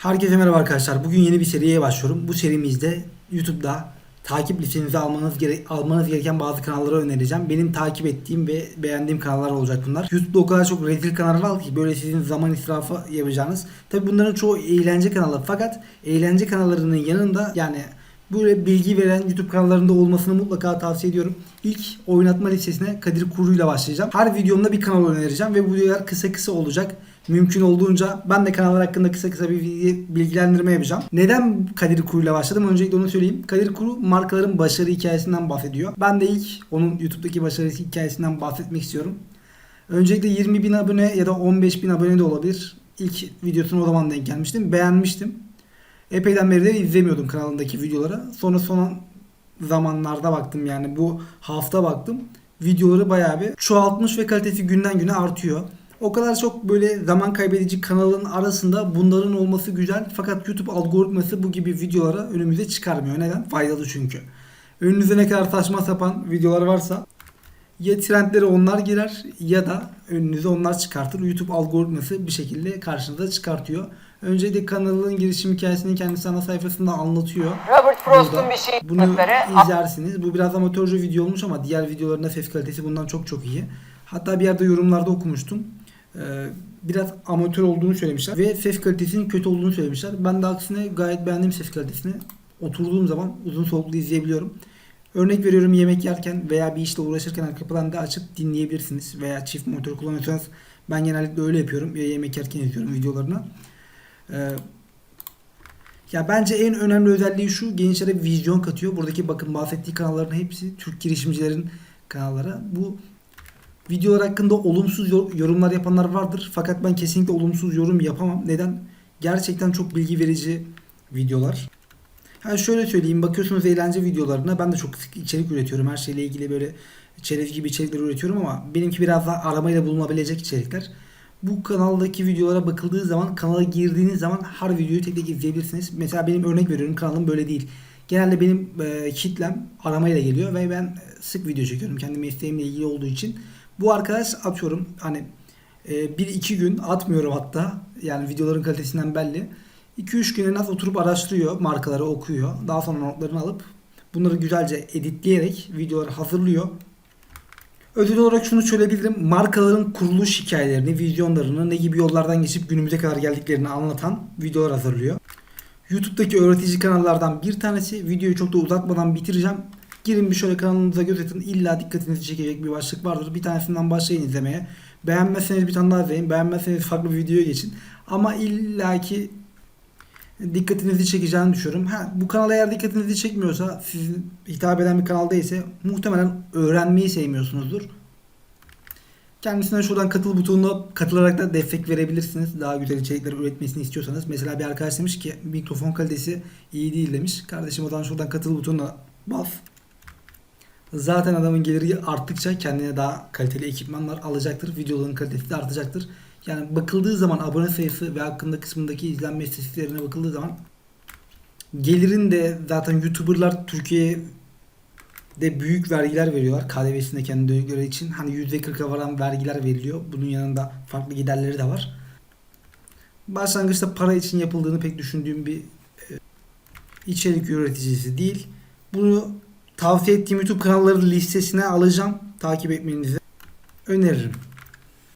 Herkese merhaba arkadaşlar. Bugün yeni bir seriye başlıyorum. Bu serimizde YouTube'da takip listenize almanız, gere- almanız gereken bazı kanalları önereceğim. Benim takip ettiğim ve beğendiğim kanallar olacak bunlar. YouTube'da o kadar çok rezil kanallar var ki böyle sizin zaman israfı yapacağınız. Tabi bunların çoğu eğlence kanalı fakat eğlence kanallarının yanında yani böyle bilgi veren YouTube kanallarında olmasını mutlaka tavsiye ediyorum. İlk oynatma listesine Kadir Kuru ile başlayacağım. Her videomda bir kanal önereceğim ve bu videolar kısa kısa olacak. Mümkün olduğunca ben de kanallar hakkında kısa kısa bir bilgi- bilgilendirme yapacağım. Neden Kadir Kuru ile başladım? Öncelikle onu söyleyeyim. Kadir Kuru markaların başarı hikayesinden bahsediyor. Ben de ilk onun YouTube'daki başarı hikayesinden bahsetmek istiyorum. Öncelikle 20 bin abone ya da 15 bin abone de olabilir. İlk videosunu o zaman denk gelmiştim. Beğenmiştim. Epeyden beri de izlemiyordum kanalındaki videoları. Sonra son zamanlarda baktım yani bu hafta baktım. Videoları bayağı bir çoğaltmış ve kalitesi günden güne artıyor. O kadar çok böyle zaman kaybedici kanalın arasında bunların olması güzel. Fakat YouTube algoritması bu gibi videoları önümüze çıkarmıyor. Neden? Faydalı çünkü. Önünüze ne kadar saçma sapan videolar varsa ya trendlere onlar girer ya da önünüze onlar çıkartır. YouTube algoritması bir şekilde karşınıza çıkartıyor. Öncelikle kanalın girişim hikayesini kendisi ana sayfasında anlatıyor. Robert Frost'un bir şey Bunu izlersiniz. Bu biraz amatörce video olmuş ama diğer videolarında ses kalitesi bundan çok çok iyi. Hatta bir yerde yorumlarda okumuştum. Ee, biraz amatör olduğunu söylemişler ve ses kalitesinin kötü olduğunu söylemişler. Ben de aksine gayet beğendim ses kalitesini. Oturduğum zaman uzun soluklu izleyebiliyorum. Örnek veriyorum yemek yerken veya bir işle uğraşırken arka planda açıp dinleyebilirsiniz. Veya çift monitör kullanıyorsanız ben genellikle öyle yapıyorum. Ya yemek yerken izliyorum videolarını. Ee, ya bence en önemli özelliği şu gençlere vizyon katıyor. Buradaki bakın bahsettiği kanalların hepsi Türk girişimcilerin kanalları. Bu videolar hakkında olumsuz yor- yorumlar yapanlar vardır. Fakat ben kesinlikle olumsuz yorum yapamam. Neden? Gerçekten çok bilgi verici videolar. Ha şöyle söyleyeyim bakıyorsunuz eğlence videolarına ben de çok sık içerik üretiyorum. Her şeyle ilgili böyle çerez gibi içerikler üretiyorum ama benimki biraz daha aramayla bulunabilecek içerikler. Bu kanaldaki videolara bakıldığı zaman kanala girdiğiniz zaman her videoyu tek tek izleyebilirsiniz. Mesela benim örnek veriyorum kanalım böyle değil. Genelde benim e, kitlem aramayla geliyor ve ben sık video çekiyorum kendi mesleğimle ilgili olduğu için. Bu arkadaş atıyorum hani e, bir iki gün atmıyorum hatta yani videoların kalitesinden belli. 2-3 gün en az oturup araştırıyor, markaları okuyor. Daha sonra notlarını alıp bunları güzelce editleyerek videoları hazırlıyor. Özel olarak şunu söyleyebilirim. Markaların kuruluş hikayelerini, vizyonlarını, ne gibi yollardan geçip günümüze kadar geldiklerini anlatan videolar hazırlıyor. YouTube'daki öğretici kanallardan bir tanesi. Videoyu çok da uzatmadan bitireceğim. Girin bir şöyle kanalınıza göz atın. İlla dikkatinizi çekecek bir başlık vardır. Bir tanesinden başlayın izlemeye. Beğenmezseniz bir tane daha izleyin. Beğenmezseniz farklı bir videoya geçin. Ama illaki dikkatinizi çekeceğini düşünüyorum. Ha, bu kanal eğer dikkatinizi çekmiyorsa, sizin hitap eden bir kanal değilse muhtemelen öğrenmeyi sevmiyorsunuzdur. Kendisine şuradan katıl butonuna katılarak da destek verebilirsiniz. Daha güzel içerikler üretmesini istiyorsanız. Mesela bir arkadaş demiş ki mikrofon kalitesi iyi değil demiş. Kardeşim o zaman şuradan katıl butonuna bas. Zaten adamın geliri arttıkça kendine daha kaliteli ekipmanlar alacaktır. Videoların kalitesi de artacaktır. Yani bakıldığı zaman abone sayısı ve hakkında kısmındaki izlenme istatistiklerine bakıldığı zaman gelirin de zaten YouTuber'lar Türkiye'de büyük vergiler veriyorlar. KDV'sinde kendi göre için. Hani %40'a varan vergiler veriliyor. Bunun yanında farklı giderleri de var. Başlangıçta para için yapıldığını pek düşündüğüm bir e, içerik üreticisi değil. Bunu tavsiye ettiğim YouTube kanalları listesine alacağım. Takip etmenizi öneririm.